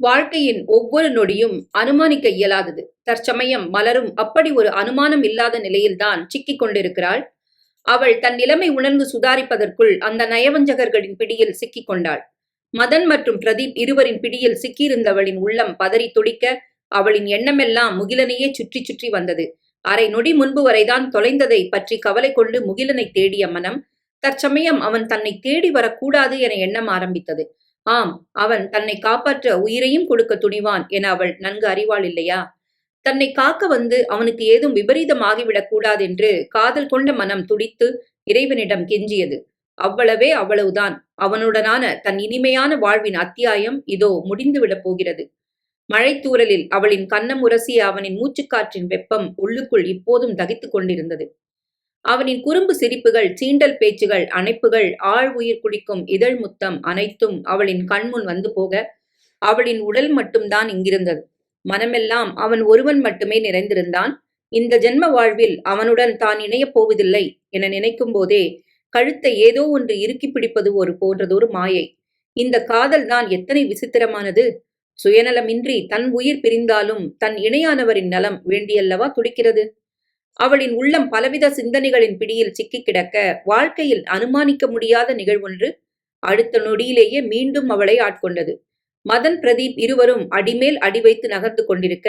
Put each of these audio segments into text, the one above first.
வாழ்க்கையின் ஒவ்வொரு நொடியும் அனுமானிக்க இயலாதது. தற்சமயம் மலரும் அப்படி ஒரு அனுமானம் இல்லாத நிலையில்தான் சிக்கிக் கொண்டிருக்கிறாள். அவள் தன் நிலைமை உணர்ந்து சுதாரிப்பதற்குள் அந்த நயவஞ்சகர்களின் பிடியில் சிக்கிக் கொண்டாள். மதன் மற்றும் பிரதீப் இருவரின் பிடியில் சிக்கியிருந்தவளின் உள்ளம் பதறி துடிக்க அவளின் எண்ணமெல்லாம் முகிலனையே சுற்றி சுற்றி வந்தது. அரை நொடி முன்பு வரைதான் தொலைந்ததை பற்றி கவலை கொண்டு முகிலனை தேடிய மனம் தற்சமயம் அவன் தன்னை தேடி வரக்கூடாது என எண்ணம் ஆரம்பித்தது. ஆம் அவன் தன்னை காப்பாற்ற உயிரையும் கொடுக்க துணிவான் என அவள் நன்கு அறிவாள் இல்லையா தன்னை காக்க வந்து அவனுக்கு ஏதும் விபரீதம் ஆகிவிடக் கூடாதென்று காதல் கொண்ட மனம் துடித்து இறைவனிடம் கெஞ்சியது. அவ்வளவே அவ்வளவுதான். அவனுடனான தன் இனிமையான வாழ்வின் அத்தியாயம் இதோ முடிந்துவிடப் போகிறது. மழைத்தூரலில் அவளின் கன்னம் உரசிய அவனின் மூச்சுக்காற்றின் வெப்பம் உள்ளுக்குள் இப்போதும் தகித்துக் கொண்டிருந்தது. அவனின் குறும்பு சிரிப்புகள் சீண்டல் பேச்சுகள் அணைப்புகள் ஆழ் உயிர் குடிக்கும் இதழ் முத்தம் அனைத்தும் அவளின் கண்முன் வந்து போக அவளின் உடல் மட்டும்தான் இங்கிருந்தது. மனமெல்லாம் அவன் ஒருவன் மட்டுமே நிறைந்திருந்தான். இந்த ஜென்ம வாழ்வில் அவனுடன் தான் இணையப் போவதில்லை என நினைக்கும் போதே கழுத்தை ஏதோ ஒன்று இறுக்கி பிடிப்பது ஒரு போன்றதொரு மாயை. இந்த காதல் தான் எத்தனை விசித்திரமானது! சுயநலமின்றி தன் உயிர் பிரிந்தாலும் தன் இணையானவரின் நலம் வேண்டியல்லவா துடிக்கிறது? அவளின் உள்ளம் பலவித சிந்தனைகளின் பிடியில் சிக்கிக் கிடக்க வாழ்க்கையில் அனுமானிக்க முடியாத நிகழ்வொன்று அடுத்த நொடியிலேயே மீண்டும் அவளை ஆட்கொண்டது. மதன் பிரதீப் இருவரும் அடிமேல் அடி வைத்து நகர்ந்து கொண்டிருக்க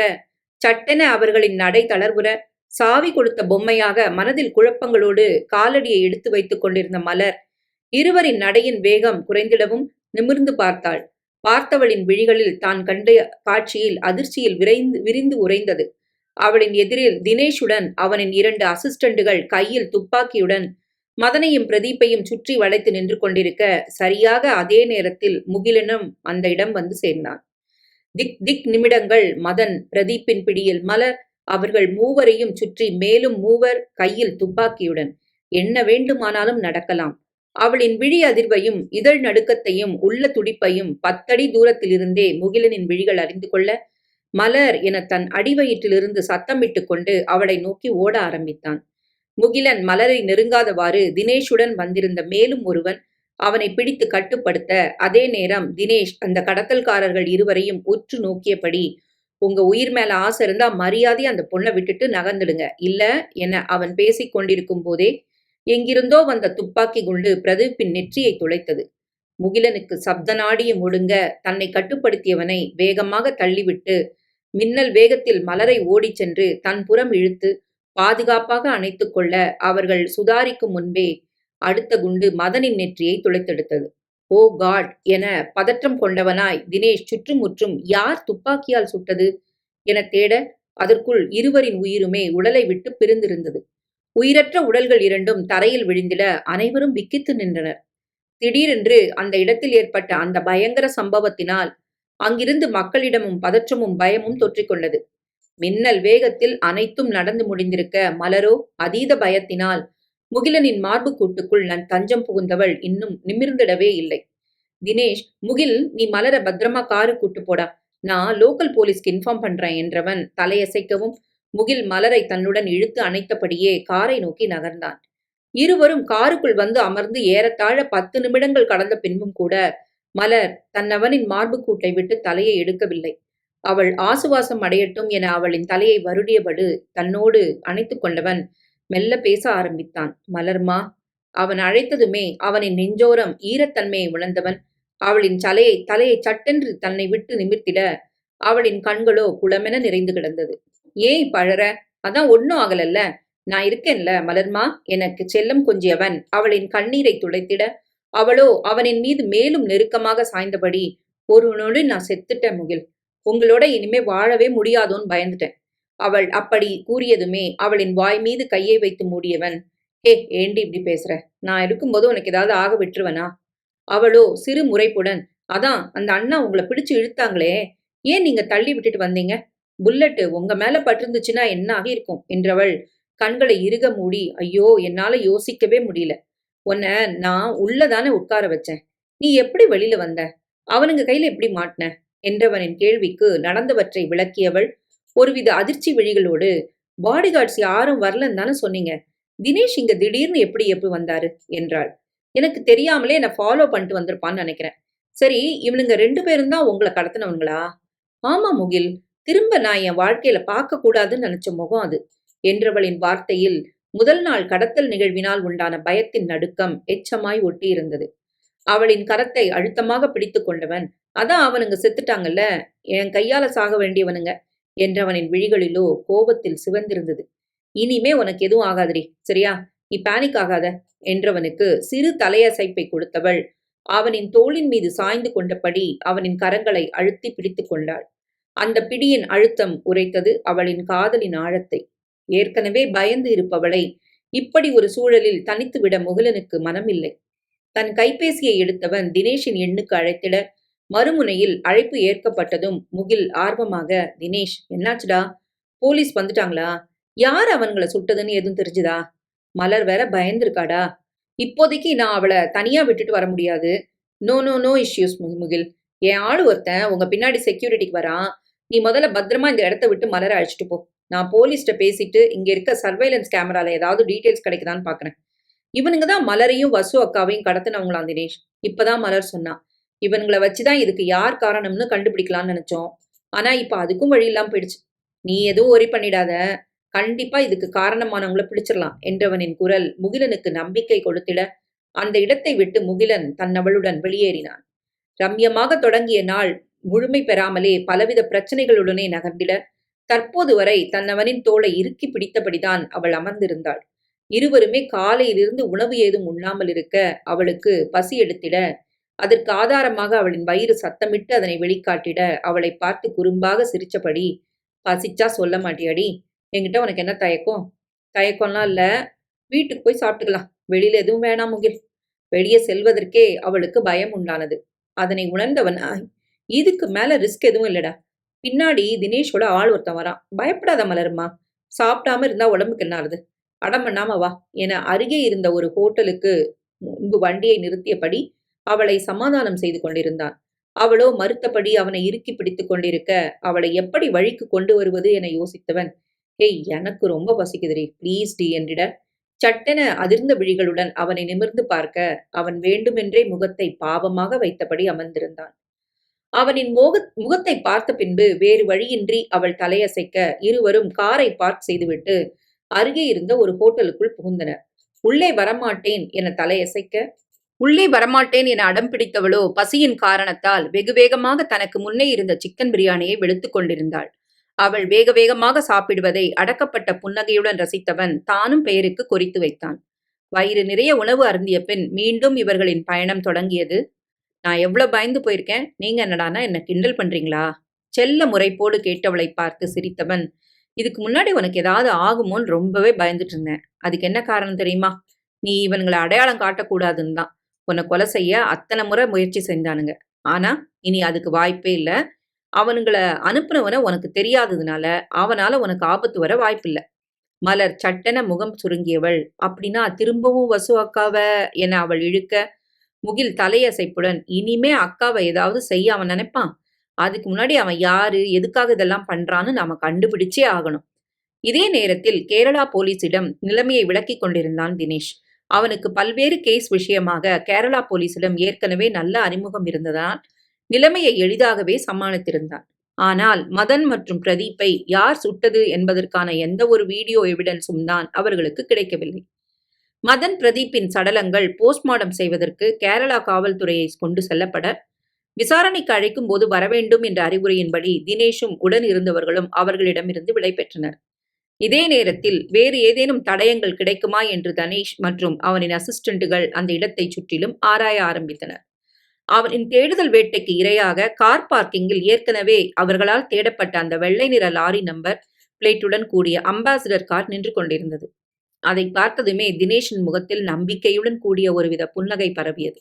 சட்டென அவர்களின் நடை தளர்வுற சாவி கொடுத்த பொம்மையாக மனதில் குழப்பங்களோடு காலடியை எடுத்து வைத்துக் கொண்டிருந்த மலர் இருவரின் நடையின் வேகம் குறைந்திடவும் நிமிர்ந்து பார்த்தாள். பார்த்தவளின் விழிகளில் தான் கண்ட காட்சியில் அதிர்ச்சியில் விரைந்து விரிந்து உறைந்தது. அவளின் எதிரில் தினேஷுடன் அவனின் இரண்டு அசிஸ்டண்டுகள் கையில் துப்பாக்கியுடன் மதனையும் பிரதீப்பையும் சுற்றி வளைத்து நின்று கொண்டிருக்க சரியாக அதே நேரத்தில் முகிலனும் அந்த இடம் வந்து சேர்ந்தான். திக் திக் நிமிடங்கள் மதன் பிரதீப்பின் பிடியில் மலர் அவர்கள் மூவரையும் சுற்றி மேலும் மூவர் கையில் துப்பாக்கியுடன். என்ன வேண்டுமானாலும் நடக்கலாம். அவளின் விழி அதிர்வையும் இதழ் நடுக்கத்தையும் உள்ள துடிப்பையும் பத்தடி தூரத்திலிருந்தே முகிலனின் விழிகள் அறிந்து கொள்ள மலர் என தன் அடிவயிற்றிலிருந்து சத்தமிட்டு கொண்டு அவளை நோக்கி ஓட ஆரம்பித்தான். முகிலன் மலரை நெருங்காதவாறு தினேஷுடன் வந்திருந்த மேலும் ஒருவன் அவனை பிடித்து கட்டுப்படுத்த அதே நேரம் தினேஷ் அந்த கடத்தல்காரர்கள் இருவரையும் உற்று நோக்கியபடி உங்க உயிர் மேல ஆசை இருந்தா மரியாதை அந்த பொண்ணை விட்டுட்டு நகர்ந்துடுங்க. இல்ல என அவன் பேசிக் கொண்டிருக்கும் போதே எங்கிருந்தோ வந்த துப்பாக்கி குண்டு பிரதீப்பின் நெற்றியை துளைத்தது. முகிலனுக்கு சப்த நாடியும் தன்னை கட்டுப்படுத்தியவனை வேகமாக தள்ளிவிட்டு மின்னல் வேகத்தில் மலரை ஓடிச் சென்று தன் புறம் இழுத்து பாதுகாப்பாக அணைத்து கொள்ள அவர்கள் சுதாரிக்கும் முன்பே அடுத்த குண்டு மதனின் நெற்றியை துளைத்தெடுத்தது. ஓ காட் என பதற்றம் கொண்டவனாய் தினேஷ் சுற்றுமுற்றும் யார் துப்பாக்கியால் சுட்டது என தேட அதற்குள் இருவரின் உயிருமே உடலை விட்டு பிரிந்திருந்தது. உயிரற்ற உடல்கள் இரண்டும் தரையில் விழுந்திட அனைவரும் விக்கித்து நின்றனர். திடீரென்று அந்த இடத்தில் ஏற்பட்ட அந்த பயங்கர சம்பவத்தினால் அங்கிருந்து மக்களிடமும் பதற்றமும் பயமும் தொற்றிக்கொண்டது. மின்னல் வேகத்தில் அனைத்தும் நடந்து முடிந்திருக்க மலரோ அதீத பயத்தினால் முகிலனின் மார்பு கூட்டுக்குள் நான் தஞ்சம் புகுந்தவள் இன்னும் நிமிர்ந்திடவே இல்லை. தினேஷ் முகில் நீ மலர பத்திரமா காரு கூட்டு போடா. நான் லோக்கல் போலீஸ்க்கு இன்ஃபார்ம் பண்றேன் என்றவன் தலையசைக்கவும் முகில் மலரை தன்னுடன் இழுத்து அணைத்தபடியே காரை நோக்கி நகர்ந்தான். இருவரும் காருக்குள் வந்து அமர்ந்து ஏறத்தாழ பத்து நிமிடங்கள் கடந்த பின்பும் கூட மலர் தன்னவனின் மார்பு கூட்டை விட்டு தலையை எடுக்கவில்லை. அவள் ஆசுவாசம் அடையட்டும் என அவளின் தலையை வருடியபடு தன்னோடு அணைத்து கொண்டவன் மெல்ல பேச ஆரம்பித்தான். மலர்மா அவன் அழைத்ததுமே அவனின் நெஞ்சோரம் ஈரத்தன்மையை உணர்ந்தவன். அவளின் தலையை தலையை சட்டென்று தன்னை விட்டு நிமிர்த்திட அவளின் கண்களோ குளமென நிறைந்து கிடந்தது. ஏன் பழற அதான் ஒன்னும் ஆகலல்ல. நான் இருக்கேன்ல மலர்மா? எனக்கு செல்லம் கொஞ்சியவன் அவளின் கண்ணீரை துளைத்திட அவளோ அவனின் மீது மேலும் நெருக்கமாக சாய்ந்தபடி ஒரு நொடி நான் செத்துட்டேன் முகில். உங்களோட இனிமே வாழவே முடியாதோன்னு பயந்துட்டேன். அவள் அப்படி கூறியதுமே அவளின் வாய் மீது கையை வைத்து மூடியவன் ஏ ஏண்டி இப்படி பேசுற? நான் இருக்கும்போது உனக்கு ஏதாவது ஆக விட்டுருவனா? அவளோ சிறு முறைப்புடன் அதான் அந்த அண்ணா உங்களை பிடிச்சு இழுத்தாங்களே ஏன் நீங்க தள்ளி விட்டுட்டு வந்தீங்க? புல்லட்டு உங்க மேல பட்டிருந்துச்சுன்னா என்ன ஆகியிருக்கும்? என்றவள் கண்களை இறுக மூடி ஐயோ என்னால யோசிக்கவே முடியல. உன்னை நான் உள்ளதானே உட்கார வச்சேன். நீ எப்படி வெளியில வந்த? அவனுங்க கையில எப்படி மாட்டின? என்றவனின் கேள்விக்கு நடந்தவற்றை விளக்கியவள் ஒருவித அதிர்ச்சி விழிகளோடு பாடிகார்ட்ஸ் யாரும் வரலன்னு தானே சொன்னீங்க. தினேஷ் இங்க திடீர்னு எப்படி எப்படி வந்தாரு? என்றாள். எனக்கு தெரியாமலே என்னை ஃபாலோ பண்ணிட்டு வந்திருப்பான்னு நினைக்கிறேன். சரி இவனுங்க ரெண்டு பேரும் தான் உங்களை கடத்தினவங்களா? ஆமா முகில். திரும்ப நான் என் வாழ்க்கையில பார்க்க கூடாதுன்னு நினைச்ச முகம் அது. என்றவளின் வார்த்தையில் முதல் நாள் கடத்தல் நிகழ்வினால் உண்டான பயத்தின் நடுக்கம் எச்சமாய் ஒட்டியிருந்தது. அவளின் கரத்தை அழுத்தமாக பிடித்து கொண்டவன் அதான் அவனுங்க செத்துட்டாங்கல்ல என் கையால சாக வேண்டியவனுங்க என்றவனின் விழிகளிலோ கோபத்தில் சிவந்திருந்தது. இனிமே உனக்கு எதுவும் ஆகாதுரி சரியா? நீ பேனிக் ஆகாத என்றவனுக்கு சிறு தலையசைப்பை கொடுத்தவள் அவனின் தோளின் மீது சாய்ந்து கொண்டபடி அவனின் கரங்களை அழுத்தி பிடித்து கொண்டாள். அந்த பிடியின் அழுத்தம் உரைத்தது அவளின் காதலின் ஆழத்தை. ஏற்கனவே பயந்து இருப்பவளை இப்படி ஒரு சூழலில் தனித்துவிட முகிலனுக்கு மனமில்லை. தன் கைபேசியை எடுத்தவன் தினேஷின் எண்ணுக்கு அழைத்திட மறுமுனையில் அழைப்பு ஏற்கப்பட்டதும் முகில் ஆர்வமாக தினேஷ் என்னாச்சுடா? போலீஸ் வந்துட்டாங்களா? யார் அவன்களை சுட்டதுன்னு எதுவும் தெரிஞ்சுதா? மலர் வேற பயந்துருக்காடா? இப்போதைக்கு நான் அவளை தனியா விட்டுட்டு வர முடியாது. No no no issues Mugil. என் ஆளு ஒருத்தன் உங்க பின்னாடி செக்யூரிட்டிக்கு வரான். நீ முதல்ல பத்திரமா இந்த இடத்த விட்டு மலரை அழைச்சிட்டு போ. நான் போலீஸ்கிட்ட பேசிட்டு இங்க இருக்க சர்வைலன்ஸ் கேமரால ஏதாவது டீட்டெயில்ஸ் கிடைக்குதான்னு பாக்குறேன். இவனுங்க தான் மலரையும் வசு அக்காவையும் கடத்தினவங்களாம் தினேஷ். இப்பதான் மலர் சொன்னான் இவனுங்களை வச்சுதான் இதுக்கு யார் காரணம்னு கண்டுபிடிக்கலாம்னு நினைச்சோம். ஆனா இப்ப அதுக்கும் வழி இல்லாம போயிடுச்சு. நீ எதுவும் ஒரி பண்ணிடாத. கண்டிப்பா இதுக்கு காரணமானவங்கள பிடிச்சிடலாம் என்றவனின் குரல் முகிலனுக்கு நம்பிக்கை கொடுத்திட அந்த இடத்தை விட்டு முகிலன் தன்னவளுடன் வெளியேறினான். ரம்யமாக தொடங்கிய நாள் முழுமை பெறாமலே பலவித பிரச்சனைகளுடனே நகர்ந்திட தற்போது வரை தன்னவனின் தோளை இறுக்கி பிடித்தபடிதான் அவள் அமர்ந்திருந்தாள். இருவருமே காலையிலிருந்து உணவு ஏதும் உண்ணாமல் இருக்க அவளுக்கு பசி எடுத்திட அதற்கு ஆதாரமாக அவளின் வயிறு சத்தமிட்டு அதனை வெளிக்காட்டிட அவளை பார்த்து குறும்பாக சிரிச்சபடி பசிச்சா சொல்ல மாட்டியாடி என்கிட்ட உனக்கு என்ன தயக்கம்? தயக்கம்லாம் இல்ல வீட்டுக்கு போய் சாப்பிட்டுக்கலாம் வெளியில எதுவும் வேணாம் முகில். வெளியே செல்வதற்கே அவளுக்கு பயம் உண்டானது. அதனை உணர்ந்தவன் இதுக்கு மேல ரிஸ்க் எதுவும் இல்லடா பின்னாடி தினேஷோட ஆள் ஒருத்தன் வரான். பயப்படாத மலருமா சாப்பிடாம இருந்தா உடம்புக்கு என்ன ஆகுது அடம் பண்ணாம வா என அருகே இருந்த ஒரு ஹோட்டலுக்கு முன்பு வண்டியை நிறுத்தியபடி அவளை சமாதானம் செய்து கொண்டிருந்தான். அவளோ மறுத்தபடி அவனை இறுக்கி பிடித்துக் கொண்டிருக்க அவளை எப்படி வழிக்கு கொண்டு வருவது என யோசித்தவன் ஹேய் எனக்கு ரொம்ப பசிக்குதுரே ப்ளீஸ் டி என்றிட சட்டென அதிர்ந்த விழிகளுடன் அவனை நிமிர்ந்து பார்க்க அவன் வேண்டுமென்றே முகத்தை பாவமாக வைத்தபடி அமர்ந்திருந்தான். அவனின் மோக முகத்தை பார்த்த பின்பு வேறு வழியின்றி அவள் தலையசைக்க இருவரும் காரை பார்க் செய்துவிட்டு அருகே இருந்த ஒரு ஹோட்டலுக்குள் புகுந்தனர் உள்ளே வரமாட்டேன் என தலையசைக்க உள்ளே வரமாட்டேன் என அடம் பிடித்தவளோ பசியின் காரணத்தால் வெகு வேகமாக தனக்கு முன்னே இருந்த சிக்கன் பிரியாணியை வெளுத்து கொண்டிருந்தாள். அவள் வேக வேகமாக சாப்பிடுவதை அடக்கப்பட்ட புன்னகையுடன் ரசித்தவன் தானும் பெயருக்கு குறித்து வைத்தான். வயிறு நிறைய உணவு அருந்திய பின் மீண்டும் இவர்களின் பயணம் தொடங்கியது. நான் எவ்வளோ பயந்து போயிருக்கேன்? நீங்க என்னடானா என்ன கிண்டல் பண்றீங்களா? செல்ல முறைப்போடு கேட்டவளை பார்த்து சிரித்தவன் இதுக்கு முன்னாடி உனக்கு ஏதாவது ஆகுமோன்னு ரொம்பவே பயந்துட்டு இருந்தேன். அதுக்கு என்ன காரணம் தெரியுமா? நீ இவனுங்களை அடையாளம் காட்டக்கூடாதுன்னு தான். உன்னை கொலை செய்ய அத்தனை முறை முயற்சி செஞ்சானுங்க. ஆனா இனி அதுக்கு வாய்ப்பே இல்லை. அவனுங்களை அனுப்புனவன உனக்கு தெரியாததுனால அவனால உனக்கு ஆபத்து வர வாய்ப்பில்லை. மலர் சட்டென முகம் சுருங்கியவள் அப்படின்னா திரும்பவும் வசு அக்காவ? என அவள் இழுக்க முகில் தலையசைப்புடன் இனிமே அக்காவை ஏதாவது செய்ய அவன் நினைப்பான். அதுக்கு முன்னாடி அவன் யாரு எதுக்காக இதெல்லாம் பண்றான்னு நாம கண்டுபிடிச்சே ஆகணும். இதே நேரத்தில் கேரளா போலீசிடம் நிலைமையை விளக்கிக் கொண்டிருந்தான் தினேஷ். அவனுக்கு பல்வேறு கேஸ் விஷயமாக கேரளா போலீசிடம் ஏற்கனவே நல்ல அறிமுகம் இருந்ததால் நிலைமையை எளிதாகவே சமாளித்திருந்தான். ஆனால் மதன் மற்றும் பிரதீப்பை யார் சுட்டது என்பதற்கான எந்த ஒரு வீடியோ எவிடன்ஸும் தான் அவர்களுக்கு கிடைக்கவில்லை. மதன் பிரதீப்பின் சடலங்கள் போஸ்ட்மார்டம் செய்வதற்கு கேரளா காவல்துறையை கொண்டு செல்லப்பட விசாரணைக்கு அழைக்கும் போது வரவேண்டும் என்ற அறிவுரையின்படி தினேஷும் உடன் இருந்தவர்களும் அவர்களிடமிருந்து விடைபெற்றனர் இதே நேரத்தில் வேறு ஏதேனும் தடயங்கள் கிடைக்குமா என்று தனேஷ் மற்றும் அவனின் அசிஸ்டண்ட்டுகள் அந்த இடத்தை சுற்றிலும் ஆராய ஆரம்பித்தனர். அவரின் தேடுதல் வேட்டைக்கு இரையாக கார் பார்க்கிங்கில் ஏற்கனவே அவர்களால் தேடப்பட்ட அந்த வெள்ளை நிற லாரி நம்பர் பிளேட்டுடன் கூடிய அம்பாசிடர் கார் நின்று கொண்டிருந்தது. அதை பார்த்ததுமே தினேஷின் முகத்தில் நம்பிக்கையுடன் கூடிய ஒருவித புன்னகை பரவியது.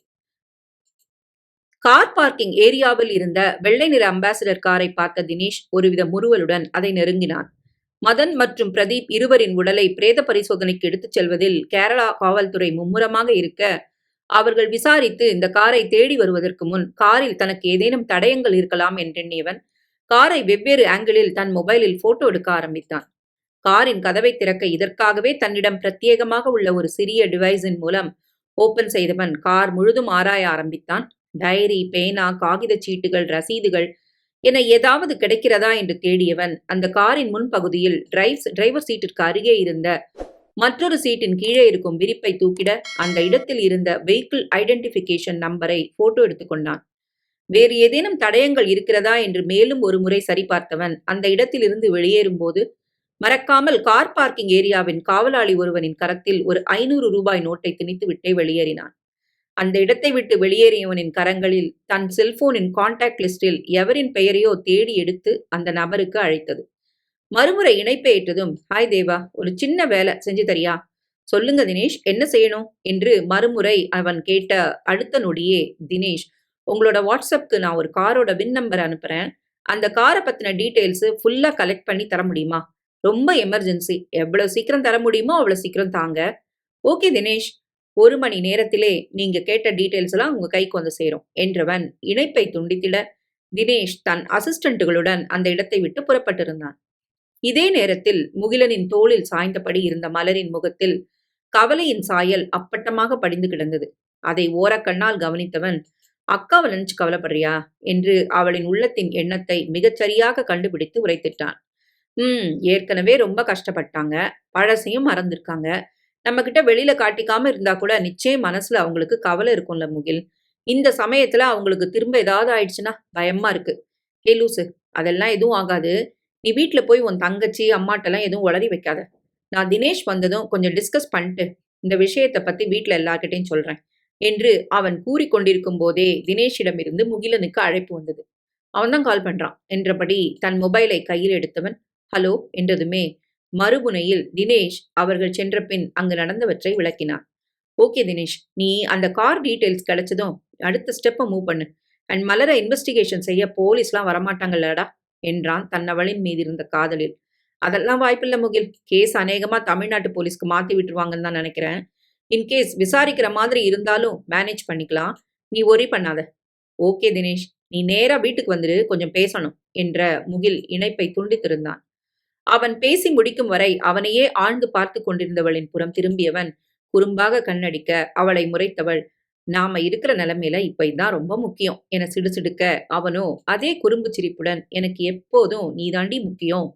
கார் பார்க்கிங் ஏரியாவில் இருந்த வெள்ளை நிற அம்பாசிடர் காரை பார்த்த தினேஷ் ஒருவித முறுவலுடன் அதை நெருங்கினான். மதன் மற்றும் பிரதீப் இருவரின் உடலை பிரேத பரிசோதனைக்கு எடுத்துச் செல்வதில் கேரளா காவல்துறை மும்முரமாக இருக்க அவர்கள் விசாரித்து இந்த காரை தேடி வருவதற்கு முன் காரில் தனக்கு ஏதேனும் தடயங்கள் இருக்கலாம் என்றெண்ணியவன் காரை வெவ்வேறு ஆங்கிளில் தன் மொபைலில் போட்டோ எடுக்க ஆரம்பித்தான். காரின் கதவை திறக்க இதற்காகவே தன்னிடம் பிரத்யேகமாக உள்ள ஒரு சிறிய டிவைஸின் மூலம் ஓபன் செய்தவன் கார் முழுதும் ஆராய ஆரம்பித்தான். டைரி பேனா காகித சீட்டுகள் ரசீதுகள் என ஏதாவது கிடைக்கிறதா என்று தேடியவன் அந்த காரின் முன்பகுதியில் டிரைவ் டிரைவர் சீட்டிற்கு அருகே இருந்த மற்றொரு சீட்டின் கீழே இருக்கும் விரிப்பை தூக்கிட அந்த இடத்தில் இருந்த வெஹிக்கிள் ஐடென்டிபிகேஷன் நம்பரை போட்டோ எடுத்துக்கொண்டான் வேறு ஏதேனும் தடயங்கள் இருக்கிறதா என்று மேலும் ஒரு முறை சரிபார்த்தவன் அந்த இடத்திலிருந்து வெளியேறும்போது மறக்காமல் கார் பார்க்கிங் ஏரியாவின் காவலாளி ஒருவனின் கரத்தில் ஒரு ஐநூறு ரூபாய் நோட்டை திணித்துவிட்டே வெளியேறினான். அந்த இடத்தை விட்டு வெளியேறியவனின் கரங்களில் தன் செல்போனின் கான்டாக்ட் லிஸ்டில் எவரின் பெயரையோ தேடி எடுத்து அந்த நபருக்கு அழைத்தது. மறுமுறை இணைப்பை ஏற்றதும் ஹாய் தேவா ஒரு சின்ன வேலை செஞ்சு தரியா? சொல்லுங்க தினேஷ் என்ன செய்யணும்? என்று மறுமுறை அவன் கேட்ட அடுத்த நொடியே தினேஷ் உங்களோட வாட்ஸ்அப்க்கு நான் ஒரு காரோட வின் நம்பர் அனுப்புறேன். அந்த காரை பத்தின டீட்டெயில்ஸ் ஃபுல்லா கலெக்ட் பண்ணி தர முடியுமா? ரொம்ப எமர்ஜென்சி எவ்வளவு சீக்கிரம் தர முடியுமோ அவ்வளவு சீக்கிரம் தாங்க. ஓகே தினேஷ். ஒரு மணி நேரத்திலே நீங்க கேட்ட டீட்டெயில்ஸ் எல்லாம் உங்க கைக்கு வந்து சேரும். என்றவன் இணைப்பை துண்டித்திட தினேஷ் தன் அசிஸ்டன்ட்டுகளுடன் அந்த இடத்தை விட்டு புறப்பட்டிருந்தான். இதே நேரத்தில் முகிலனின் தோளில் சாய்ந்தபடி இருந்த மலரின் முகத்தில் கவலையின் சாயல் அப்பட்டமாக படிந்து கிடந்தது. அதை ஓரக்கண்ணால் கவனித்தவன் அக்காவை நினைச்சு கவலைப்படுறியா? என்று அவளின் உள்ளத்தின் எண்ணத்தை மிகச்சரியாக கண்டுபிடித்து உரைத்திட்டான். ம் ஏற்கனவே ரொம்ப கஷ்டப்பட்டாங்க. பழசையும் மறந்திருக்காங்க. நம்ம கிட்ட வெளியில காட்டிக்காம இருந்தா கூட நிச்சயம் மனசுல அவங்களுக்கு கவலை இருக்கும்ல முகில். இந்த சமயத்துல அவங்களுக்கு திரும்ப ஏதாவது ஆயிடுச்சுன்னா பயமா இருக்கு. ஹே லூசு அதெல்லாம் எதுவும் ஆகாது. நீ வீட்ல போய் உன் தங்கச்சி அம்மாட்டெல்லாம் எதுவும் உளறி வைக்காத. நான் தினேஷ் வந்ததும் கொஞ்சம் டிஸ்கஸ் பண்ணிட்டு இந்த விஷயத்தை பத்தி வீட்ல எல்லார்கிட்டையும் சொல்றேன் என்று அவன் கூறிக்கொண்டிருக்கும் போதே தினேஷிடமிருந்து முகிலனுக்கு அழைப்பு வந்தது. அவன்தான் கால் பண்றான். என்றபடி தன் மொபைலை கையில் எடுத்தவன் ஹலோ என்றதுமே மறுமுனையில் தினேஷ் அவர்கள் சென்ற பின் அங்கு நடந்தவற்றை விளக்கினான் ஓகே தினேஷ் நீ அந்த கார் டீட்டெயில்ஸ் கிடைச்சதும் அடுத்த ஸ்டெப்பை மூவ் பண்ணு. அண்ட் மலரை இன்வெஸ்டிகேஷன் செய்ய போலீஸ்லாம் வரமாட்டாங்கல்லடா என்றான் தன்னவளின் மீது இருந்த காதலில். அதெல்லாம் வாய்ப்பில்லை முகில். கேஸ் அநேகமா தமிழ்நாட்டு போலீஸ்க்கு மாத்தி விட்டுருவாங்கன்னு தான் நினைக்கிறேன். இன்கேஸ் விசாரிக்கிற மாதிரி இருந்தாலும் மேனேஜ் பண்ணிக்கலாம். நீ ஒரி பண்ணாத. ஓகே தினேஷ் நீ நேரா வீட்டுக்கு வந்துரு கொஞ்சம் பேசணும் என்ற முகில் இணைப்பை துண்டித்திருந்தான். அவன் பேசி முடிக்கும் வரை அவனையே ஆழ்ந்து பார்த்து கொண்டிருந்தவளின் புறம் திரும்பியவன் குறும்பாக கண்ணடிக்க அவளை முறைத்தவள். நாம இருக்கிற நிலைமையில இப்ப இதான் ரொம்ப முக்கியம். என சிடுசிடுக்க. அவனோ அதே குறும்பு சிரிப்புடன் எனக்கு எப்போதும் நீதாண்டி முக்கியம்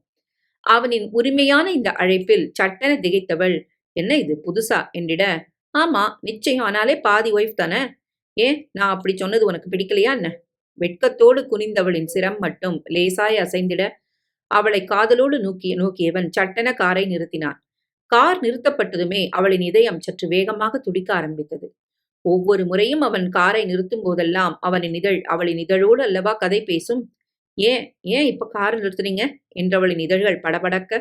அவனின் உரிமையான இந்த அழைப்பில் சட்டென திகைத்தவள் என்ன இது புதுசா என்றிட ஆமா நிச்சயம். ஆனாலே பாதி ஒய்ஃப் தானே? ஏன் நான் அப்படி சொன்னது உனக்கு பிடிக்கலையா என்ன வெட்கத்தோடு குனிந்தவளின் சிரம் மட்டும் லேசாய் அசைந்திட அவளை காதலோடு நோக்கிய நோக்கியவன் சட்டென காரை நிறுத்தினான். கார் நிறுத்தப்பட்டதுமே அவளின் இதயம் சற்று வேகமாக துடிக்க ஆரம்பித்தது. ஒவ்வொரு முறையும் அவன் காரை நிறுத்தும் போதெல்லாம் அவனின் இதழ் அவளின் இதழோடு அல்லவா கதை பேசும்? ஏன் ஏன் இப்ப காரை நிறுத்துறீங்க என்றவளின் இதழ்கள் படபடக்க.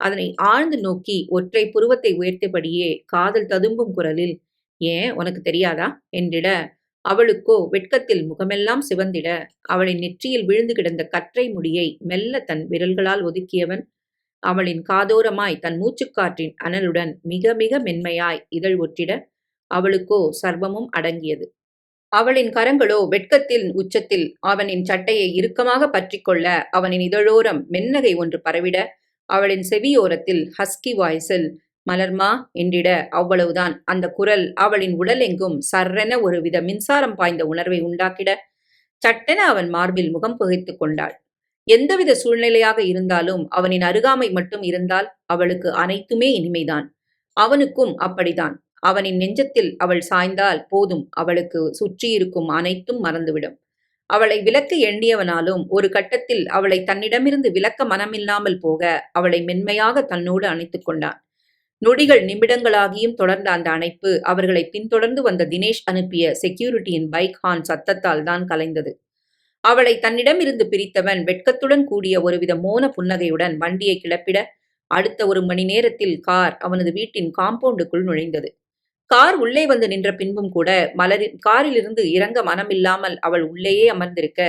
அதனை ஆழ்ந்து நோக்கி ஒற்றை புருவத்தை உயர்த்தியபடியே காதல் ததும்பும் குரலில் ஏன் உனக்கு தெரியாதா? என்றிட அவளுக்கோ வெட்கத்தில் முகமெல்லாம் சிவந்திட அவளின் நெற்றியில் விழுந்து கிடந்த கற்றை முடியை மெல்ல தன் விரல்களால் ஒதுக்கியவன் அவளின் காதோரமாய் தன் மூச்சுக்காற்றின் அனலுடன் மிக மிக மென்மையாய் இதழ் ஒற்றிட அவளுக்கோ சர்வமும் அடங்கியது. அவளின் கரங்களோ வெட்கத்தில் உச்சத்தில் அவனின் சட்டையை இறுக்கமாக பற்றிக்கொள்ள அவனின் இதழோரம் மென்னகை ஒன்று பரவிட அவளின் செவியோரத்தில் ஹஸ்கி வாய்ஸில் மலர்மா என்றிட அவ்வளவுதான். அந்த குரல் அவளின் உடலெங்கும் சர்ரென ஒருவித மின்சாரம் பாய்ந்த உணர்வை உண்டாக்கிட சட்டென அவன் மார்பில் முகம் புகைத்துக் கொண்டாள். எந்தவித சூழ்நிலையாக இருந்தாலும் அவனின் அருகாமை மட்டும் இருந்தால் அவளுக்கு அனைத்துமே இனிமைதான். அவனுக்கும் அப்படிதான். அவனின் நெஞ்சத்தில் அவள் சாய்ந்தால் போதும். அவளுக்கு சுற்றியிருக்கும் அனைத்தும் மறந்துவிடும். அவளை விலக்க எண்ணியவனாலும் ஒரு கட்டத்தில் அவளை தன்னிடமிருந்து விலக்க மனமில்லாமல் போக அவளை மென்மையாக தன்னோடு அணைத்துக் கொண்டான். நொடிகள் நிமிடங்களாகியும் தொடர்ந்த அந்த அணைப்பு அவர்களை பின்தொடர்ந்து வந்த தினேஷ் அனுப்பிய செக்யூரிட்டியின் பைக் ஹார்ன் சத்தத்தால் தான் கலைந்தது. அவளை தன்னிடமிருந்து பிரித்தவன் வெட்கத்துடன் கூடிய ஒருவித மோன புன்னகையுடன் வண்டியை கிளப்பிட அடுத்த ஒரு மணி நேரத்தில் கார் அவனது வீட்டின் காம்பவுண்டுக்குள் நுழைந்தது. கார் உள்ளே வந்து நின்ற பின்பும் கூட மலரின் காரிலிருந்து இறங்க மனமில்லாமல் அவள் உள்ளேயே அமர்ந்திருக்க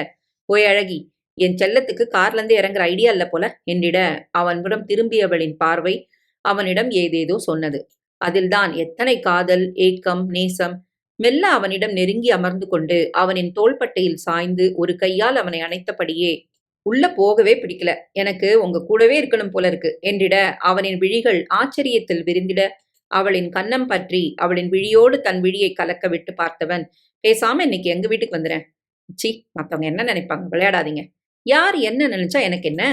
போய் அழகி என் செல்லத்துக்கு கார்லேருந்து இறங்குற ஐடியா இல்ல போல. என்றிட அவன்புறம் திரும்பியவளின் பார்வை அவனிடம் ஏதேதோ சொன்னது. அதில்தான் எத்தனை காதல் ஏக்கம் நேசம் மெல்ல அவனிடம் நெருங்கி அமர்ந்து கொண்டு அவனின் தோள்பட்டையில் சாய்ந்து ஒரு கையால் அவனை அணைத்தபடியே உள்ள போகவே பிடிக்கல. எனக்கு உங்க கூடவே இருக்கணும் போல இருக்கு. என்றிட அவனின் விழிகள் ஆச்சரியத்தில் விரிந்திட அவளின் கன்னம் பற்றி அவளின் விழியோடு தன் விழியை கலக்க விட்டு பார்த்தவன் பேசாம இன்னைக்கு எங்க வீட்டுக்கு வந்துடுறேன் சி மத்தவங்க என்ன நினைப்பாங்க? விளையாடாதீங்க. யார் என்ன நினைச்சா எனக்கு என்ன?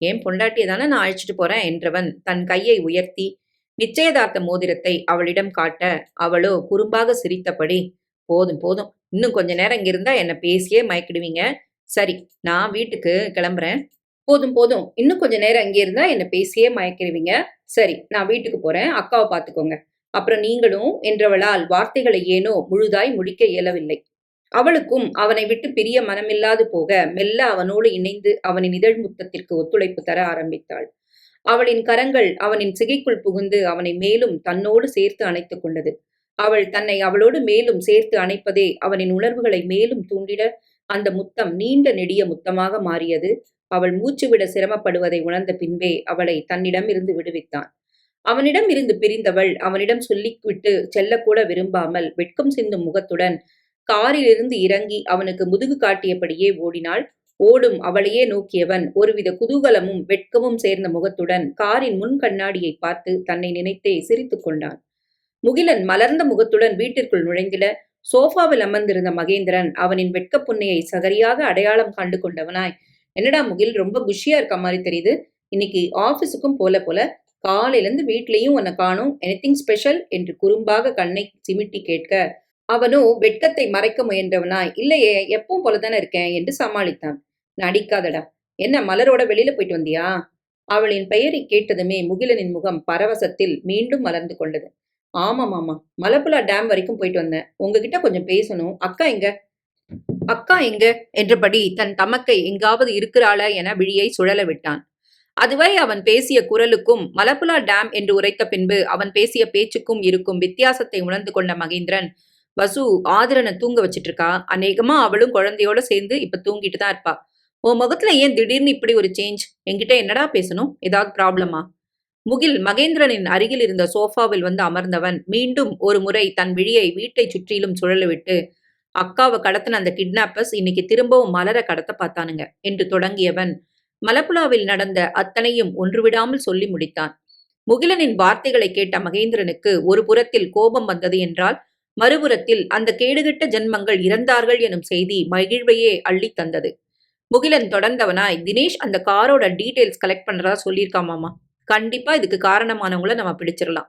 ஏன் பொண்டாட்டியை தானே நான் அழைச்சிட்டு போறேன் என்றவன் தன் கையை உயர்த்தி நிச்சயதார்த்த மோதிரத்தை அவளிடம் காட்ட அவளோ குறும்பாக சிரித்தபடி போதும் போதும். இன்னும் கொஞ்ச நேரம் இங்க இருந்தா என்ன பேசியே மயக்கிடுவீங்க. சரி நான் வீட்டுக்கு கிளம்புறேன். போதும் போதும். இன்னும் கொஞ்ச நேரம் இங்கே இருந்தா என்ன பேசியே மயக்கிடுவீங்க. சரி நான் வீட்டுக்கு போறேன். அக்காவை பார்த்துக்கோங்க. அப்புறம் நீங்களும் என்றவளால் வார்த்தைகளை ஏனோ முழுதாய் முடிக்க இயலவில்லை. அவளுக்கும் அவனை விட்டு பிரிய மனமில்லாது போக மெல்ல அவனோடு இணைந்து அவனின் இதழ் முத்தத்திற்கு ஒத்துழைப்பு தர ஆரம்பித்தாள். அவளின் கரங்கள் அவனின் சிகைக்குள் புகுந்து அவனை மேலும் தன்னோடு சேர்த்து அணைத்துக் கொண்டது. அவள் தன்னை அவளோடு மேலும் சேர்த்து அணைப்பதே அவனின் உணர்வுகளை மேலும் தூண்டிட அந்த முத்தம் நீண்ட நெடிய முத்தமாக மாறியது. அவள் மூச்சுவிட சிரமப்படுவதை உணர்ந்த பின்பே அவளை தன்னிடம் இருந்து விடுவித்தான். அவனிடம் இருந்து பிரிந்தவள் அவனிடம் சொல்லிவிட்டு செல்லக்கூட விரும்பாமல் வெட்கம் சிந்தும் முகத்துடன் காரிலிருந்து இறங்கி அவனுக்கு முதுகு காட்டியபடியே ஓடினாள். ஓடும் அவளையே நோக்கியவன் ஒருவித குதூகலமும் வெட்கமும் சேர்ந்த முகத்துடன் காரின் முன் கண்ணாடியை பார்த்து தன்னை நினைத்தே சிரித்துக் கொண்டான். முகிலன் மலர்ந்த முகத்துடன் வீட்டிற்குள் நுழைந்திட சோஃபாவில் அமர்ந்திருந்த மகேந்திரன் அவனின் வெட்கப் புன்னையை சகரியாக அடையாளம் கண்டு கொண்டவனாய். என்னடா முகில் ரொம்ப குஷியா இருக்க மாதிரி தெரியுது. இன்னைக்கு ஆபீஸுக்கும் போல போல காலையில இருந்து உன்னை காணும். எனிதிங் ஸ்பெஷல் என்று குறும்பாக கண்ணை சிமிட்டி கேட்க அவனோ வெட்கத்தை மறைக்க முயன்றவனாய் இல்லையே எப்பவும் போலதானே இருக்கேன்? என்று சமாளித்தான். நடிக்காதடா என்ன மலரோட வெளியில போயிட்டு வந்தியா? அவளின் பெயரை கேட்டதுமே முகிலனின் முகம் பரவசத்தில் மீண்டும் மலர்ந்து கொண்டது. ஆமாம் ஆமா மலப்புலா டேம் வரைக்கும் போயிட்டு வந்தேன். உங்ககிட்ட கொஞ்சம் பேசணும். அக்கா எங்க? அக்கா எங்க? என்றபடி தன் தமக்கை எங்காவது இருக்கிறாளா என விழியை சுழல விட்டான். அதுவரை அவன் பேசிய குரலுக்கும் மலப்புலா டேம் என்று உரைத்த பின்பு அவன் பேசிய பேச்சுக்கும் இருக்கும் வித்தியாசத்தை உணர்ந்து கொண்ட மகேந்திரன் வசு ஆதிரனை தூங்க வச்சிட்டு இருக்கா அநேகமா அவளும் குழந்தையோட சேர்ந்து இப்ப தூங்கிட்டு தான் இருப்பா. உன் முகத்துல ஏன் திடீர்னு இப்படி ஒரு சேஞ்ச் என்கிட்ட என்னடா பேசணும்? ஏதாவது ப்ராப்ளமா முகில் மகேந்திரனின் அருகில் இருந்த சோஃபாவில் வந்து அமர்ந்தவன் மீண்டும் ஒரு முறை தன் விழியை வீட்டை சுற்றிலும் சுழலவிட்டு அக்காவை கடத்தின அந்த கிட்னாப்பர்ஸ் இன்னைக்கு திரும்பவும் மலர கடத்த பார்த்தானுங்க என்று தொடங்கியவன் மலப்புலாவில் நடந்த அத்தனையும் ஒன்றுவிடாமல் சொல்லி முடித்தான். முகிலனின் வார்த்தைகளை கேட்ட மகேந்திரனுக்கு ஒரு புறத்தில் கோபம் வந்தது என்றால் மறுபுறத்தில் அந்த கேடுகட்ட ஜென்மங்கள் இறந்தார்கள் எனும் செய்தி மகிழ்வையே அள்ளி தந்தது. முகிலன் தொடர்ந்தவனாய் தினேஷ் அந்த காரோட டீடைல்ஸ் கலெக்ட் பண்றதா சொல்லியிருக்காமாமா கண்டிப்பா இதுக்கு காரணமானவங்கள நம்ம பிடிச்சிடலாம்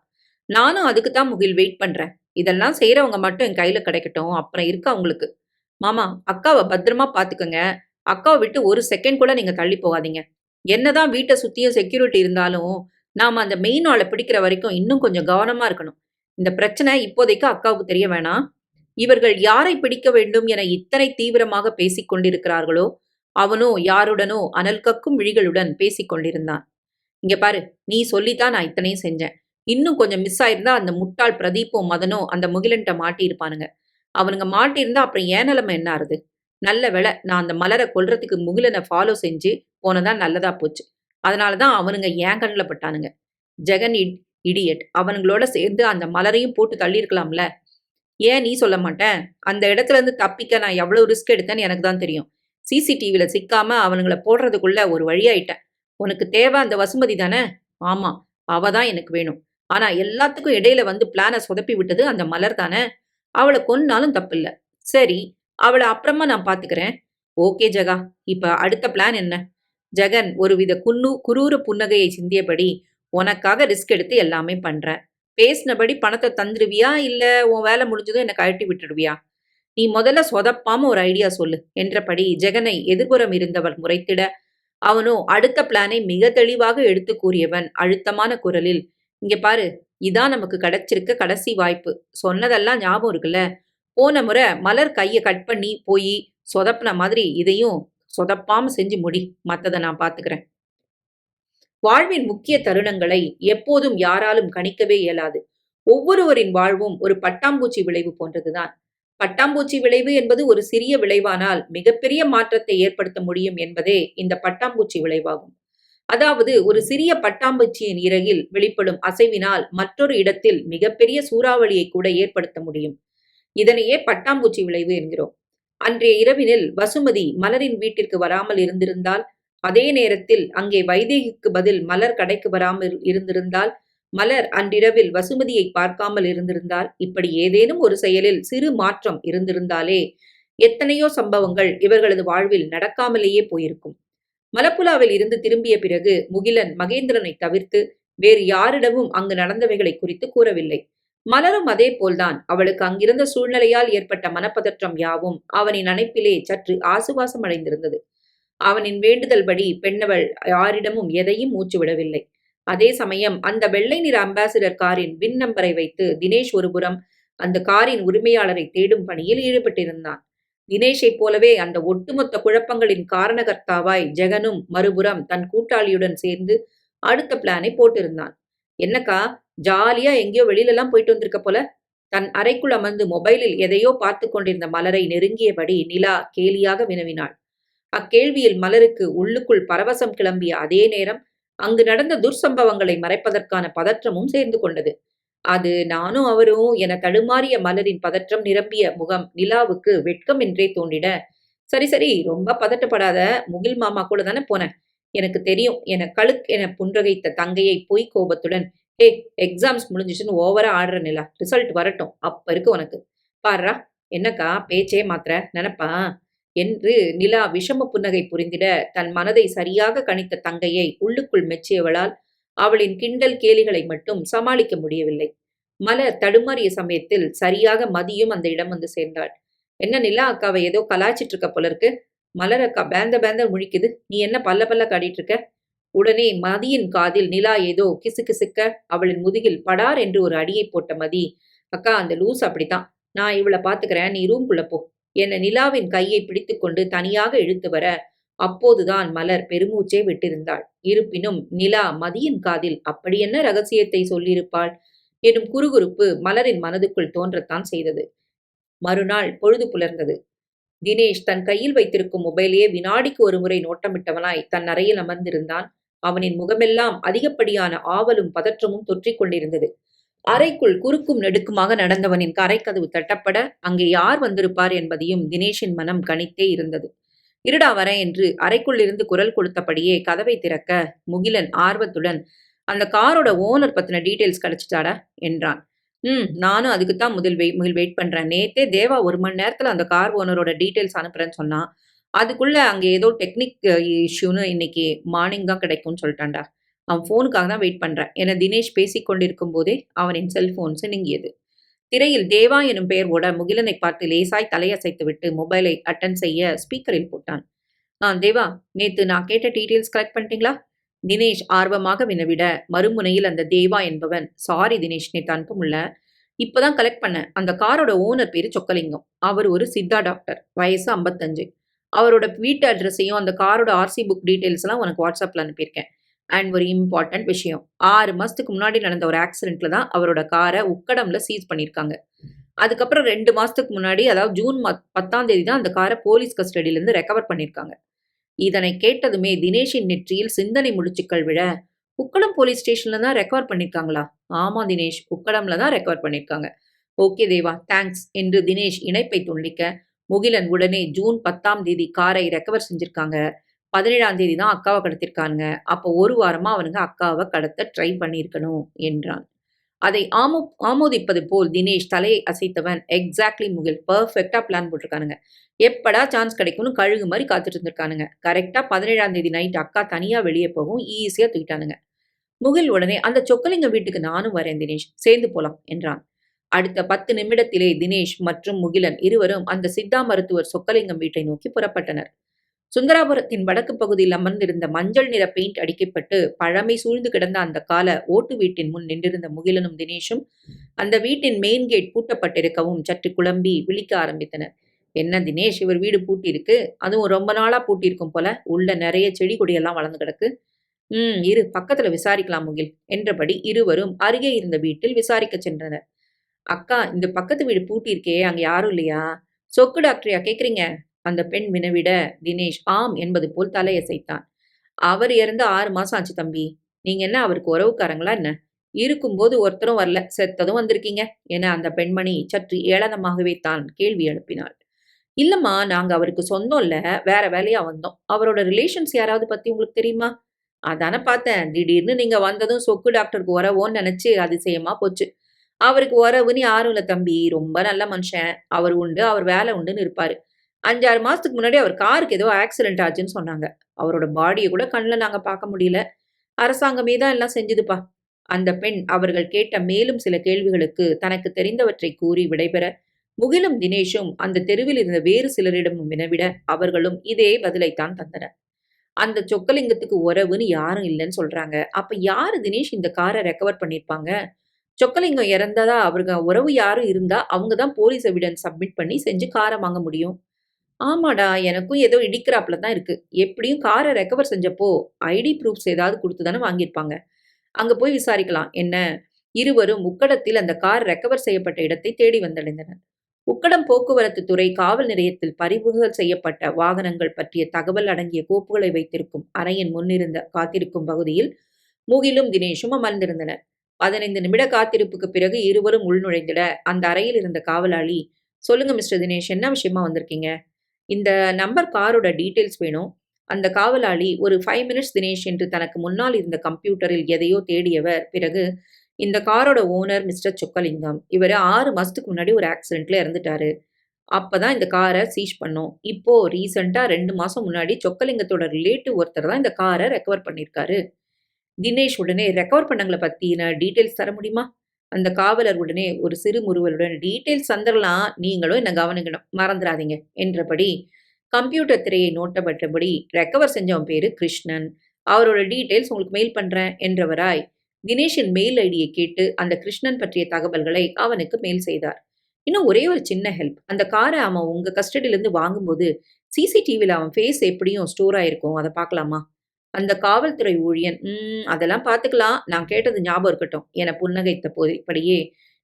நானும் அதுக்கு தான் முகில் வெயிட் பண்றேன். இதெல்லாம் செய்யறவங்க மட்டும் என் கையில கிடைக்கட்டும். அப்புறம் இருக்கா உங்களுக்கு மாமா அக்காவை பத்திரமா பாத்துக்கோங்க. அக்காவை விட்டு ஒரு செகண்ட் கூட நீங்க தள்ளி போகாதீங்க. என்னதான் வீட்டை சுத்தியும் செக்யூரிட்டி இருந்தாலும் நாம அந்த மெயின் ஆளை பிடிக்கிற வரைக்கும் இன்னும் கொஞ்சம் கவனமா இருக்கணும். இந்த பிரச்சனை இப்போதைக்கு அக்காவுக்கு தெரிய வேணாம். இவர்கள் யாரை பிடிக்க வேண்டும் என இத்தனை தீவிரமாக பேசிக் கொண்டிருக்கிறார்களோ அவனோ யாருடனோ அனல் கக்கும் விழிகளுடன் பேசிக் கொண்டிருந்தான். இங்க பாரு நீ சொல்லித்தான் நான் இத்தனையும் செஞ்சேன். இன்னும் கொஞ்சம் மிஸ் ஆயிருந்தா அந்த முட்டாள் பிரதீப்பும் மதனோ அந்த முகிலன்ட்ட மாட்டியிருப்பானுங்க. அவனுங்க மாட்டியிருந்தா அப்புறம் ஏன் நிலைமை என்ன ஆறுது? நல்ல வேலை நான் அந்த மலரை கொல்றதுக்கு முகிலனை ஃபாலோ செஞ்சு போனதான் நல்லதா போச்சு. அதனாலதான் அவனுங்க ஏன் கண்ணில் பட்டானுங்க? ஜெகன் இடியட் அவனுங்களோட சேர்ந்து அந்த மலரையும் போட்டு தள்ளியிருக்கலாம்ல. ஏன் நீ சொல்ல மாட்டேன் அந்த இடத்துல இருந்து தப்பிக்க நான் எவ்வளவு ரிஸ்க் எடுத்தேன்னு எனக்கு தான் தெரியும். சிசிடிவியில் சிக்காம அவனுங்கள போடுறதுக்குள்ள ஒரு வழியாயிட்டேன். உனக்கு தேவை அந்த வசுமதி தானே? ஆமா அவ தான் எனக்கு வேணும். ஆனா எல்லாத்துக்கும் இடையில வந்து பிளானை சொதப்பி விட்டது அந்த மலர் தானே? அவளை கொன்னாலும் தப்பில்ல. சரி அவளை அப்புறமா நான் பாத்துக்கிறேன். ஓகே ஜகா. இப்ப அடுத்த பிளான் என்ன? ஜெகன் ஒருவித குன்னு குரூர புன்னகையை சிந்தியபடி உனக்காக ரிஸ்க் எடுத்து எல்லாமே பண்ணுறேன் பேசினபடி பணத்தை தந்துடுவியா இல்லை உன் வேலை முடிஞ்சதும் என்னை கழட்டி விட்டுடுவியா? நீ முதல்ல சொதப்பாம ஒரு ஐடியா சொல்லு. என்றபடி ஜெகனை எதிர்புறம் இருந்தவள் முறைத்திட அவனோ அடுத்த பிளானை மிக தெளிவாக எடுத்து கூறியவன் அழுத்தமான குரலில் இங்க பாரு இதான் நமக்கு கிடைச்சிருக்க கடைசி வாய்ப்பு. சொன்னதெல்லாம் ஞாபகம் இருக்குல்ல? போன முறை மலர் கையை கட் பண்ணி போய் சொதப்பின மாதிரி இதையும் சொதப்பாம செஞ்சு முடி. மற்றதை நான் பார்த்துக்கிறேன் வாழ்வின் முக்கிய தருணங்களை எப்போதும் யாராலும் கணிக்கவே இயலாது. ஒவ்வொருவரின் வாழ்வும் ஒரு பட்டாம்பூச்சி விளைவு போன்றதுதான். பட்டாம்பூச்சி விளைவு என்பது ஒரு சிறிய விளைவானால் மிகப்பெரிய மாற்றத்தை ஏற்படுத்த முடியும் என்பதே இந்த பட்டாம்பூச்சி விளைவாகும். அதாவது ஒரு சிறிய பட்டாம்பூச்சியின் இறகில் வெளிப்படும் அசைவினால் மற்றொரு இடத்தில் மிகப்பெரிய சூறாவளியை கூட ஏற்படுத்த முடியும். இதனையே பட்டாம்பூச்சி விளைவு என்கிறோம். அன்றைய இரவினில் வசுமதி மலரின் வீட்டிற்கு வராமல் இருந்திருந்தால் அதே நேரத்தில் அங்கே வைதேகிக்கு பதில் மலர் கடைக்கு வராமல் இருந்திருந்தால் மலர் அன்றிரவில் வசுமதியை பார்க்காமல் இருந்திருந்தால் இப்படி ஏதேனும் ஒரு செயலில் சிறு மாற்றம் இருந்திருந்தாலே எத்தனையோ சம்பவங்கள் இவர்களது வாழ்வில் நடக்காமலேயே போயிருக்கும். மலப்புலாவில் இருந்து திரும்பிய பிறகு முகிலன் மகேந்திரனை தவிர்த்து வேறு யாரிடமும் அங்கு நடந்தவைகளை குறித்து கூறவில்லை. மலரும் அதே போல்தான் அவளுக்கு அங்கிருந்த சூழ்நிலையால் ஏற்பட்ட மனப்பதற்றம் யாவும் அவனின் நினைப்பிலே சற்று ஆசுவாசம் அடைந்திருந்தது. அவனின் வேண்டுதல்படி பெண்ணவள் யாரிடமும் எதையும் மூச்சுவிடவில்லை. அதே சமயம் அந்த வெள்ளை நிற அம்பாசிடர் காரின் வின் நம்பரை வைத்து தினேஷ் ஒருபுறம் அந்த காரின் உரிமையாளரை தேடும் பணியில் ஈடுபட்டிருந்தான். தினேஷைப் போலவே அந்த ஒட்டுமொத்த குழப்பங்களின் காரணகர்த்தாவாய் ஜெகனும் மறுபுறம் தன் கூட்டாளியுடன் சேர்ந்து அடுத்த பிளானை போட்டிருந்தான். என்னக்கா ஜாலியா எங்கேயோ வெளியிலலாம் போயிட்டு வந்திருக்க போல? தன் அறைக்குள் அமர்ந்து மொபைலில் எதையோ பார்த்து கொண்டிருந்த மலரை நெருங்கியபடி நிலா கேலியாக வினவினாள். அக்கேள்வியில் மலருக்கு உள்ளுக்குள் பரவசம் கிளம்பிய அதே நேரம் அங்கு நடந்த துர்சம்பவங்களை மறைப்பதற்கான பதற்றமும் சேர்ந்து கொண்டது. அது நானும் அவரும் என தடுமாறிய மலரின் பதற்றம் நிரம்பிய முகம் நிலாவுக்கு வெட்கம் என்றே தோண்டிட சரி சரி ரொம்ப பதட்டப்படாத முகில் மாமா கூட தானே போனேன். எனக்கு தெரியும் என கழுக் என புன்றகைத்த தங்கையை பொய் கோபத்துடன் ஏ எக்ஸாம்ஸ் முடிஞ்சிச்சுன்னு ஓவரா ஆடுற நிலா ரிசல்ட் வரட்டும் அப்ப இருக்கு உனக்கு. பாடுறா என்னக்கா பேச்சே மாத்திர நினப்பா? என்று நிலா விஷம புன்னகை புரிந்திட தன் மனதை சரியாக கணித்த தங்கையை உள்ளுக்குள் மெச்சியவளால் அவளின் கிண்டல் கேலிகளை மட்டும் சமாளிக்க முடியவில்லை. மலர் தடுமாறிய சமயத்தில் சரியாக மதியும் அந்த இடம் வந்து சேர்ந்தாள். என்ன நிலா அக்காவை ஏதோ கலாய்ச்சிட்டு இருக்க போல இருக்கு மலர் அக்கா பேந்த பேந்த முழிக்குது. நீ என்ன பல்ல பல்ல காட்டிட்டு இருக்க உடனே மதியின் காதில் நிலா ஏதோ கிசு கிசுக்க அவளின் முதுகில் படார் என்று ஒரு அடியை போட்ட மதி அக்கா அந்த லூஸ் அப்படித்தான். நான் இவளை பாத்துக்கிறேன் நீ ரூம்குள்ள போ. என நிலாவின் கையை பிடித்துக்கொண்டு தனியாக இழுத்து வர அப்போதுதான் மலர் பெருமூச்சே விட்டிருந்தாள். இருப்பினும் நிலா மதியின் காதில் அப்படி என்ன ரகசியத்தை சொல்லியிருப்பாள்? எனும் குறுகுறுப்பு மலரின் மனதுக்குள் தோன்றத்தான் செய்தது. மறுநாள் பொழுது புலர்ந்தது. தினேஷ் தன் கையில் வைத்திருக்கும் மொபைலையே வினாடிக்கு ஒரு முறை நோட்டமிட்டவனாய் தன் அறையில் அமர்ந்திருந்தான். அவனின் முகமெல்லாம் அதிகப்படியான ஆவலும் பதற்றமும் தொற்றிக் கொண்டிருந்தது அறைக்குள் குறுக்கும் நெடுக்குமாக நடந்தவனின் கரைக்கதவு தட்டப்பட அங்கே யார் வந்திருப்பார் என்பதையும் தினேஷின் மனம் கணித்தே இருந்தது. இருடா வரேன் என்று அறைக்குள்ளிருந்து குரல் கொடுத்தபடியே கதவை திறக்க முகிலன் ஆர்வத்துடன் அந்த காரோட ஓனர் பத்தின டீட்டெயில்ஸ் கிடைச்சிட்டாடா என்றான். ம் நானும் அதுக்கு தான் முதல் வெயிட் முதல் வெயிட் பண்றேன். நேத்தே தேவா ஒரு மணி நேரத்துல அந்த கார் ஓனரோட டீட்டெயில்ஸ் அனுப்புறேன்னு சொன்னான். அதுக்குள்ள அங்கே ஏதோ டெக்னிக் இஷ்யூன்னு இன்னைக்கு மார்னிங் தான் கிடைக்கும்னு சொல்லிட்டான்டா. அவன் ஃபோனுக்காக தான் வெயிட் பண்ணுறேன் என தினேஷ் பேசிக்கொண்டிருக்கும் போதே அவனின் செல்போன் சினுங்கியது திரையில் தேவா எனும் பெயர் ஓட முகிலனை பார்த்து லேசாய் தலையசைத்து விட்டு மொபைலை அட்டன் செய்ய ஸ்பீக்கரில் போட்டான். ஆ தேவா நேத்து நான் கேட்ட டீட்டெயில்ஸ் கலெக்ட் பண்ணிட்டீங்களா? தினேஷ் ஆர்வமாக வினவிட மறுமுனையில் அந்த தேவா என்பவன் சாரி தினேஷ் நேத்து அனுப்ப முடியல இப்போதான் கலெக்ட் பண்ண அந்த காரோட ஓனர் பேரு சொக்கலிங்கம். அவர் ஒரு சித்தா டாக்டர் வயசு ஐம்பத்தஞ்சு. அவரோட வீட்டு அட்ரஸையும் அந்த காரோட ஆர்சி புக் டீட்டெயில்ஸ்லாம் உனக்கு வாட்ஸ்அப்பில் அனுப்பியிருக்கேன். அண்ட் ஒரு இம்பார்ட்டன்ட் விஷயம். ஆறு மாதத்துக்கு முன்னாடி நடந்த ஒரு ஆக்சிடென்ட்டில் தான் அவரோட காரை உக்கடமில் சீஸ் பண்ணியிருக்காங்க அதுக்கப்புறம் ரெண்டு மாதத்துக்கு முன்னாடி அதாவது ஜூன் பத்தாம் தேதி தான் அந்த காரை போலீஸ் கஸ்டடியிலேருந்து ரெக்கவர் பண்ணியிருக்காங்க இதனை கேட்டதுமே தினேஷின் நெற்றியில் சிந்தனை முடிச்சுக்கள் விழ உக்கடம் போலீஸ் ஸ்டேஷன்ல தான் ரெக்கவர் பண்ணியிருக்காங்களா ஆமா தினேஷ் உக்கடம்ல தான் ரெக்கவர் பண்ணியிருக்காங்க ஓகே தேவா தேங்க்ஸ் என்று தினேஷ் இணைப்பை துண்டிக்க முகிலன் உடனே ஜூன் பத்தாம் தேதி காரை ரெக்கவர் செஞ்சிருக்காங்க. பதினேழாம் தேதி தான் அக்காவை கடத்திருக்காங்க அப்போ ஒரு வாரமா அவனுங்க அக்காவை கடத்த ட்ரை பண்ணியிருக்கணும் என்றான். அதை ஆமோ ஆமோதிப்பது போல் தினேஷ் தலையை அசைத்தவன் எக்ஸாக்ட்லி முகில் பர்ஃபெக்டாக பிளான் போட்டிருக்கானுங்க. எப்படா சான்ஸ் கிடைக்கும்னு கழுகு மாதிரி காத்துட்டு இருந்திருக்கானுங்க. கரெக்டா பதினேழாம் தேதி நைட் அக்கா தனியா வெளியே போகும் ஈஸியா தூக்கிட்டானுங்க. முகில் உடனே அந்த சொக்கலிங்க வீட்டுக்கு நானும் வரேன் தினேஷ் சேர்ந்து போலாம் என்றான். அடுத்த பத்து நிமிடத்திலே தினேஷ் மற்றும் முகிலன் இருவரும் அந்த சித்தா மருத்துவர் சொக்கலிங்கம் வீட்டை நோக்கி புறப்பட்டனர். சுந்தராபுரத்தின் வடக்கு பகுதியில் அமர்ந்திருந்த மஞ்சள் நிற பெயிண்ட் அடிக்கப்பட்டு பழமை சூழ்ந்து கிடந்த அந்த கால ஓட்டு வீட்டின் முன் நின்றிருந்த முகிலனும் தினேஷும் அந்த வீட்டின் மெயின் கேட் பூட்டப்பட்டிருக்கவும் சற்று குழம்பி விழிக்க ஆரம்பித்தனர். என்ன தினேஷ் இவர் வீடு பூட்டியிருக்கு? அதுவும் ரொம்ப நாளா பூட்டியிருக்கும் போல. உள்ள நிறைய செடி கொடியெல்லாம் வளர்ந்து கிடக்கு. ம் இரு பக்கத்துல விசாரிக்கலாம் முகில் என்றபடி இருவரும் அருகே இருந்த வீட்டில் விசாரிக்க சென்றனர். அக்கா இந்த பக்கத்து வீடு பூட்டியிருக்கே அங்க யாரும் இல்லையா? சொக்கு டாக்டரியா கேக்குறீங்க? அந்த பெண் வினவிட தினேஷ் ஆம் என்பது போல் தலையசைத்தான். அவர் இறந்து ஆறு மாசம் ஆச்சு தம்பி. நீங்க என்ன அவருக்கு உறவுக்காரங்களா என்ன? இருக்கும்போது ஒருத்தரும் வரல. செத்ததும் வந்திருக்கீங்க என அந்த பெண்மணி சற்று ஏளனமாகவே தான் கேள்வி எழுப்பினாள். இல்லம்மா நாங்க அவருக்கு சொந்தம் இல்ல. வேற வேலையா வந்தோம். அவரோட ரிலேஷன்ஸ் யாராவது பத்தி உங்களுக்கு தெரியுமா? அதானே பார்த்தேன். திடீர்னு நீங்க வந்ததும் சொக்கு டாக்டருக்கு உறவோன்னு நினைச்சு அதிசயமா போச்சு. அவருக்கு உறவுன்னு யாரும் இல்ல தம்பி. ரொம்ப நல்ல மனுஷன். அவர் உண்டு அவர் வேலை உண்டுன்னு இருப்பாரு. அஞ்சாறு மாசத்துக்கு முன்னாடி அவர் காருக்கு ஏதோ ஆக்சிடென்ட் ஆச்சுன்னு சொன்னாங்க. அவரோட பாடியை கூட கண்ணில் நாங்க பார்க்க முடியல. அரசாங்கமே தான் எல்லாம் செஞ்சுதுப்பா. அந்த பெண் அவர்கள் கேட்ட மேலும் சில கேள்விகளுக்கு தனக்கு தெரிந்தவற்றை கூறி விடைபெற முகிலும் தினேஷும் அந்த தெருவில் இருந்த வேறு சிலரிடமும் வினவிட அவர்களும் இதே பதிலைத்தான் தந்தனர். அந்த சொக்கலிங்கத்துக்கு உறவுன்னு யாரும் இல்லைன்னு சொல்றாங்க. அப்ப யாரு தினேஷ் இந்த காரை ரெக்கவர் பண்ணிருப்பாங்க? சொக்கலிங்கம் இறந்ததா அவருங்க உறவு யாரும் இருந்தா அவங்க தான் போலீஸ் எவிடன்ஸ் சப்மிட் பண்ணி செஞ்சு காரை வாங்க முடியும். ஆமாடா எனக்கும் ஏதோ இடிக்கிறாப்புல தான் இருக்கு. எப்படியும் காரை ரெக்கவர் செஞ்சப்போ ஐடி ப்ரூஃப்ஸ் ஏதாவது கொடுத்து தானே வாங்கியிருப்பாங்க. அங்க போய் விசாரிக்கலாம். என்ன? இருவரும் உக்கடத்தில் அந்த கார் ரெக்கவர் செய்யப்பட்ட இடத்தை தேடி வந்தடைந்தனர். உக்கடம் போக்குவரத்து துறை காவல் நிலையத்தில் பறிமுதல் செய்யப்பட்ட வாகனங்கள் பற்றிய தகவல் அடங்கிய கோப்புகளை வைத்திருக்கும் அறையின் முன்னிருந்த காத்திருக்கும் பகுதியில் முகிலும் தினேஷும் அமர்ந்திருந்தனர். பதினைந்து நிமிட காத்திருப்புக்கு பிறகு இருவரும் உள்நுழைந்திட அந்த அறையில் இருந்த காவலாளி சொல்லுங்க மிஸ்டர் தினேஷ் என்ன விஷயமா வந்திருக்கீங்க? இந்த நம்பர் காரோட டீட்டெயில்ஸ் வேணும். அந்த காவலாளி ஒரு ஃபைவ் மினிட்ஸ் தினேஷ் என்று தனக்கு முன்னால் இருந்த கம்ப்யூட்டரில் எதையோ தேடியவர். பிறகு இந்த காரோட ஓனர் மிஸ்டர் சொக்கலிங்கம் இவர் ஆறு மாதத்துக்கு முன்னாடி ஒரு ஆக்சிடென்ட்ல இறந்துட்டாரு. அப்பதான் இந்த காரை சீஸ் பண்ணோம். இப்போ ரீசெண்டா ரெண்டு மாதம் முன்னாடி சொக்கலிங்கத்தோட ரிலேட்டிவ் ஒருத்தர் தான் இந்த காரை ரெக்கவர் பண்ணியிருக்காரு தினேஷ் உடனே ரெக்கவர் பண்ணங்களை பற்றின டீட்டெயில்ஸ் தர முடியுமா? அந்த காவலர் உடனே ஒரு சிறு முறுவலுடன் டீட்டெயில்ஸ் தந்துடலாம் நீங்களும் என்ன கவனிக்கணும்? மறந்துடாதீங்க என்றபடி கம்ப்யூட்டர் திரையை நோட்டப்பட்டபடி ரெக்கவர் செஞ்சவன் பேரு கிருஷ்ணன். அவரோட டீட்டெயில்ஸ் உங்களுக்கு மெயில் பண்றேன். என்றவராய் தினேஷின் மெயில் ஐடியை கேட்டு அந்த கிருஷ்ணன் பற்றிய தகவல்களை அவனுக்கு மெயில் செய்தார். இன்னும் ஒரே ஒரு சின்ன ஹெல்ப். அந்த காரை அவன் உங்க கஸ்டடியிலேருந்து வாங்கும்போது சிசிடிவியில் அவன் ஃபேஸ் எப்படியும் ஸ்டோர் ஆயிருக்கும். அதை பார்க்கலாமா? அந்த காவல்துறை ஊழியன் ம் அதெல்லாம் பார்த்துக்கலாம் நான் கேட்டது ஞாபகம் இருக்கட்டும். என புன்னகைத்த போதிப்படியே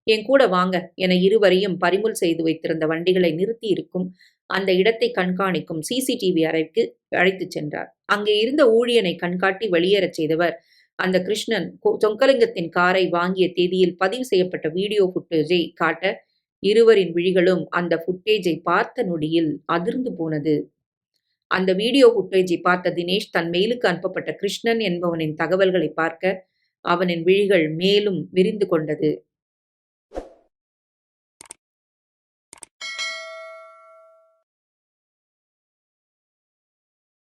என் கூட வாங்க. என இருவரையும் பறிமுல் செய்து வைத்திருந்த வண்டிகளை நிறுத்தி இருக்கும் அந்த இடத்தை கண்காணிக்கும் சிசிடிவி அறைக்கு அழைத்துச் சென்றார். அங்கே இருந்த ஊழியனை கண்காட்டி வெளியேறச் செய்தவர் அந்த கிருஷ்ணன். சொங்கலிங்கத்தின் காரை வாங்கிய தேதியில் பதிவு செய்யப்பட்ட வீடியோ ஃபுட்டேஜை காட்ட இருவரின் விழிகளும் அந்த ஃபுட்டேஜை பார்த்த நொடியில் அதிர்ந்து போனது. அந்த வீடியோ ஃபுட்டேஜை பார்த்த தினேஷ் தன் மெயிலுக்கு அனுப்பப்பட்ட கிருஷ்ணன் என்பவனின் தகவல்களை பார்க்க அவனின் விழிகள் மேலும் விரிந்து கொண்டது.